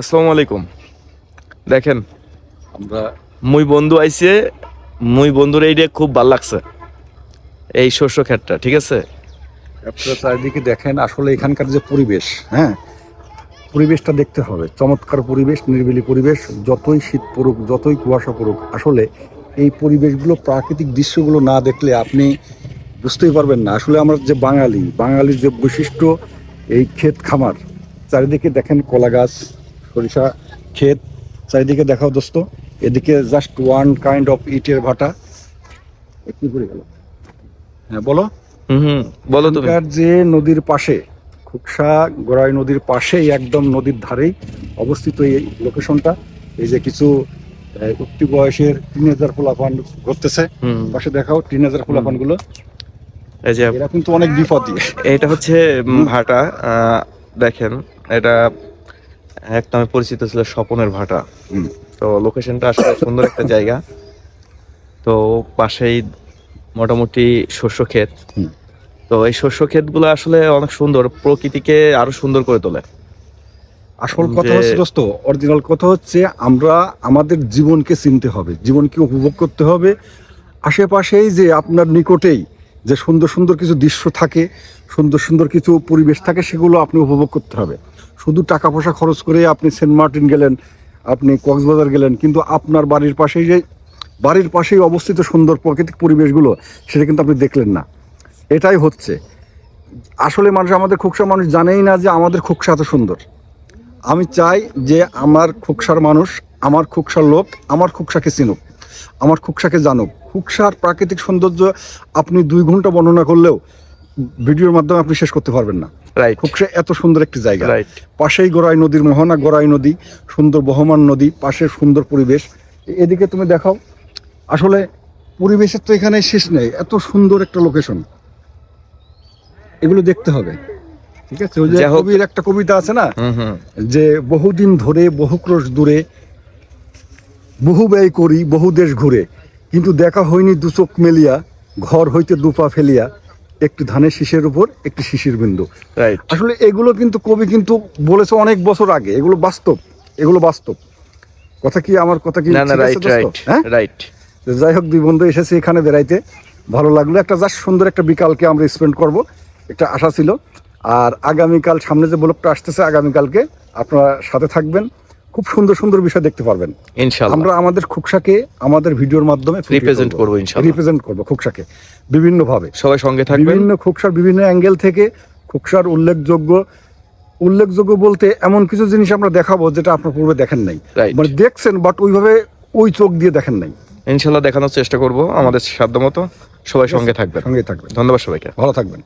আসসালামু আলাইকুম। দেখেন আমরা মুই বন্ধু আইছে মুই বন্ধুর এইটা খুব ভালো লাগছে এই শস্য ক্ষেতটা ঠিক আছে? আপনারা চারিদিকে দেখেন আসলে এখানকার যে পরিবেশ হ্যাঁ? পরিবেশটা দেখতে হবে চমৎকার পরিবেশ নির্বিলি পরিবেশ যতই শীত পড়ুক যতই কুয়াশা পড়ুক আসলে এই পরিবেশগুলো প্রাকৃতিক দৃশ্যগুলো না দেখলে আপনি বুঝতেই পারবেন না। আসলে আমরা যে বাঙালি বাঙালির যে বৈশিষ্ট্য এই ক্ষেত খামার চারিদিকে দেখেন কলা গাছ সরিষা ক্ষেত চারিদিকে দেখাও দোস্ত। এদিকে জাস্ট ওয়ান কাইন্ড অফ ইটের ভাটা। এ কি করে গেল? হ্যাঁ বলো। হুম হুম বলো তুমি। যে নদীর পাশে খুকসা গড়াই নদীর পাশেই একদম নদীর ধারেই অবস্থিত এই লোকেশনটা এই যে কিছু উঠতি বয়সের টিনেজার পোলাপান ঘুরতেছে। পাশে দেখাও টিনেজার পোলাপানগুলো এই যে এরা কিন্তু অনেক বিপদী। এটা হচ্ছে ভাটা আহ, দেখেন এটা এক নামে পরিচিত ছিল স্বপনের ভাটা। তো লোকেশনটা আসলে সুন্দর একটা জায়গা। তো পাশেই মোটামুটি শস্য ক্ষেত। তো এই শস্য ক্ষেতগুলো আসলে অনেক সুন্দর প্রকৃতিকে আরও সুন্দর করে তোলে। আসল কথা হচ্ছে দোস্ত অরিজিনাল কথা হচ্ছে আমরা আমাদের জীবনকে চিনতে হবে জীবনকে উপভোগ করতে হবে। আশেপাশেই যে আপনার নিকটেই যে সুন্দর সুন্দর কিছু দৃশ্য থাকে, সুন্দর সুন্দর কিছু পরিবেশ থাকে, সেগুলো আপনি উপভোগ করতে হবে। শুধু টাকা পয়সা খরচ করে আপনি সেন্ট মার্টিন গেলেন, আপনি কক্সবাজার গেলেন, কিন্তু আপনার বাড়ির পাশেই যে, বাড়ির পাশেই অবস্থিত সুন্দর প্রাকৃতিক পরিবেশগুলো, সেটা কিন্তু আপনি দেখলেন না। এটাই হচ্ছে। আসলে মানুষ আমাদের খুকসা, মানুষ জানেই না যে আমাদের খুকসা এত সুন্দর। আমি চাই যে আমার খুকসার মানুষ, আমার খুকসার লোক, আমার খুকসাকে চিনুক। আমার খুকসাকে জানুক খুকসার প্রাকৃতিক সৌন্দর্য আপনি দুই ঘণ্টা বর্ণনা করলেও ভিডিওর মাধ্যমে আপনি শেষ করতে পারবেন না। রাইট খুকসা এত সুন্দর একটি জায়গা। রাইট পাশেই গড়াই নদীর মোহনা গড়াই নদী সুন্দর বহমান নদী পাশে সুন্দর পরিবেশ। এদিকে তুমি দেখাও। আসলে পরিবেশের তো এখানে শেষ নেই। এত সুন্দর একটা লোকেশন এগুলো দেখতে হবে। ঠিক আছে? ওই যে কবির একটা কবিতা আছে না? যে বহুদিন ধরে বহু ক্রোশ দূরে বহু ব্যয় করি বহু দেশ ঘুরে। কিন্তু দেখা হয়নি দু চোখ মেলিয়া ঘর হইতে দুপা ফেলিয়া একটি ধানের শীষের উপর একটি শিশির বিন্দু। আসলে এগুলো কিন্তু কবি কিন্তু বলেছে অনেক বছর আগে এগুলো বাস্তব এগুলো বাস্তব। কথা কি আমার কথা কি রাইট রাইট হ্যাঁ? যাই হোক দুই বন্ধু এসেছে এখানে বেড়াইতে। ভালো লাগল একটা জাস্ট সুন্দর একটা বিকালকে আমরা স্পেন্ড করব। একটা আশা ছিল। আর আগামীকাল সামনে যে ব্লকটা আসতেছে আগামীকালকে আপনারা সাথে থাকবেন। খুব সুন্দর সুন্দর বিষয় দেখতে পারবেন। ইনশাআল্লাহ। আমরা আমাদের খুকসাকে আমাদের ভিডিওর মাধ্যমে রিপ্রেজেন্ট করব। ইনশাআল্লাহ। রিপ্রেজেন্ট করব খুকসাকে বিভিন্নভাবে। সবাই সঙ্গে থাকবেন। বিভিন্ন খুকসার বিভিন্ন অ্যাঙ্গেল থেকে খুকসার উল্লেখযোগ্য উল্লেখযোগ্য বলতে এমন কিছু জিনিস আমরা দেখাবো যেটা আপনার পূর্বে দেখেন নাই। মানে দেখছেন বাট ওইভাবে ওই চোখ দিয়ে দেখেন নাই। ইনশাআল্লাহ দেখানোর চেষ্টা করব আমাদের সাধ্যমতো। সবাই সঙ্গে থাকবেন। সঙ্গে থাকবেন। ধন্যবাদ সবাইকে। ভালো থাকবেন।